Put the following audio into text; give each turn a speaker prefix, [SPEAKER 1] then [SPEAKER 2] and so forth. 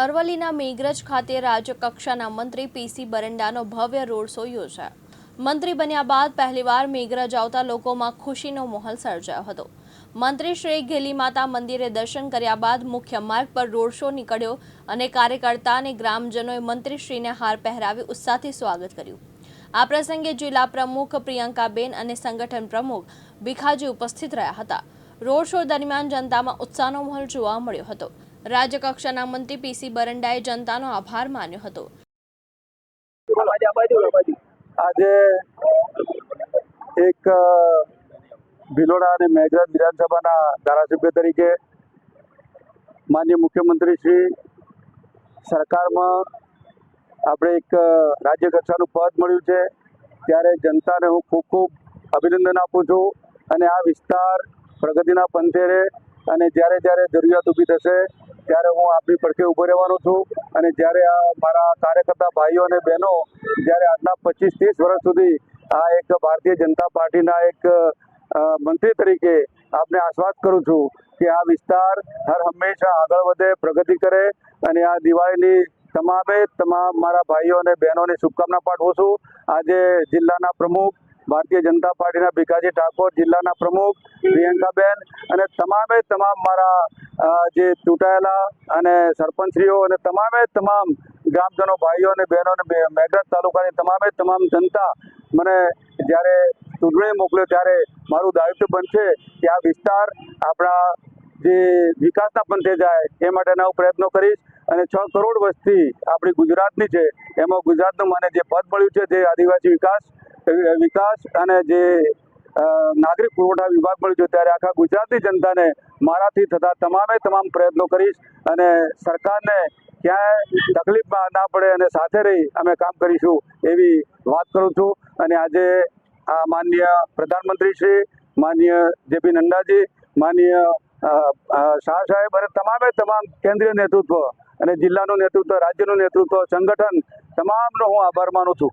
[SPEAKER 1] અરવલ્લીના મેઘરજ ખાતે રાજ્યકક્ષાના મંત્રી પીસી બરંડાનો ભવ્ય રોડ શો યોજાયો. મંત્રી બન્યા બાદ પહેલીવાર મેઘરજ આવતા લોકોમાં ખુશીનો માહોલ સર્જાયો હતો. મંત્રી શ્રી ઘેલી માતા મંદિરે દર્શન કર્યા બાદ મુખ્ય માર્ગ પર રોડ શો નીકળ્યો અને કાર્યકર્તા અને ગ્રામજનોએ મંત્રીશ્રીને હાર પહેરાવી ઉત્સાહથી સ્વાગત કર્યું. આ પ્રસંગે જિલ્લા પ્રમુખ પ્રિયંકાબેન અને સંગઠન પ્રમુખ ભીખાજી ઉપસ્થિત રહ્યા હતા. રોડ શો દરમિયાન જનતામાં ઉત્સાહનો માહોલ જોવા મળ્યો હતો. રાજ્યકક્ષાના મંત્રી પીસી બરંડાએ જનતાનો આભાર માન્યો હતો.
[SPEAKER 2] આજે એક ભિલોડા અને મેઘરાજ વિધાનસભાના ધારાસભ્ય તરીકે માન્ય મુખ્યમંત્રી શ્રી સરકારમાં આપણે એક રાજ્ય કક્ષાનું પદ મળ્યું છે. ત્યારે જનતાને હું ખૂબ ખૂબ અભિનંદન આપું છું અને આ વિસ્તાર પ્રગતિના પંથેરે અને જ્યારે જ્યારે જરૂરિયાત ઊભી થશે ત્યારે હું આપણી પડખે ઊભો રહેવાનો છું અને જ્યારે આ મારા કાર્યકર્તા ભાઈઓ અને બહેનો જ્યારે આટલા પચીસ ત્રીસ વર્ષ સુધી આ એક ભારતીય જનતા પાર્ટીના એક મંત્રી તરીકે આપને આશ્વાસ કરું છું કે આ વિસ્તાર હર હંમેશા આગળ વધે, પ્રગતિ કરે અને આ દિવાળીની તમામે તમામ મારા ભાઈઓ અને બહેનોને શુભકામના પાઠવું છું. આજે જિલ્લાના પ્રમુખ, ભારતીય જનતા પાર્ટીના ભીખાજી ઠાકોર, જિલ્લાના પ્રમુખ, પ્રિયંકાબેન અને તમામે તમામ મારા જે ચૂંટાયેલા અને સરપંચશ્રીઓ અને તમામે તમામ ગ્રામજનો ભાઈઓ અને બહેનો અને મેઘરજ તાલુકાની તમામે તમામ જનતા મને જ્યારે ચૂંટણી મોકલ્યો ત્યારે મારું દાયિત્વ બનશે કે આ વિસ્તાર આપણા જે વિકાસના પંથે જાય એ માટેના હું પ્રયત્નો કરીશ અને છ કરોડ વસ્તી આપણી ગુજરાતની છે. એમાં ગુજરાતનું મને જે પદ મળ્યું છે, જે આદિવાસી વિકાસ વિકાસ અને જે નાગરિક પુરવઠા વિભાગ મળ્યું ત્યારે આખા ગુજરાતની જનતાને મારાથી થતા તમામે તમામ પ્રયત્નો કરીશ અને સરકારને ક્યાંય તકલીફમાં ના પડે અને સાથે રહી અમે કામ કરીશું એવી વાત કરું છું. અને આજે આ માનનીય પ્રધાનમંત્રી શ્રી, માનનીય જેપી નડ્ડાજી માનનીય શાહ સાહેબ અને તમામે તમામ કેન્દ્રીય નેતૃત્વ અને જિલ્લાનું નેતૃત્વ, રાજ્યનું નેતૃત્વ, સંગઠન, તમામનો હું આભાર માનું છું.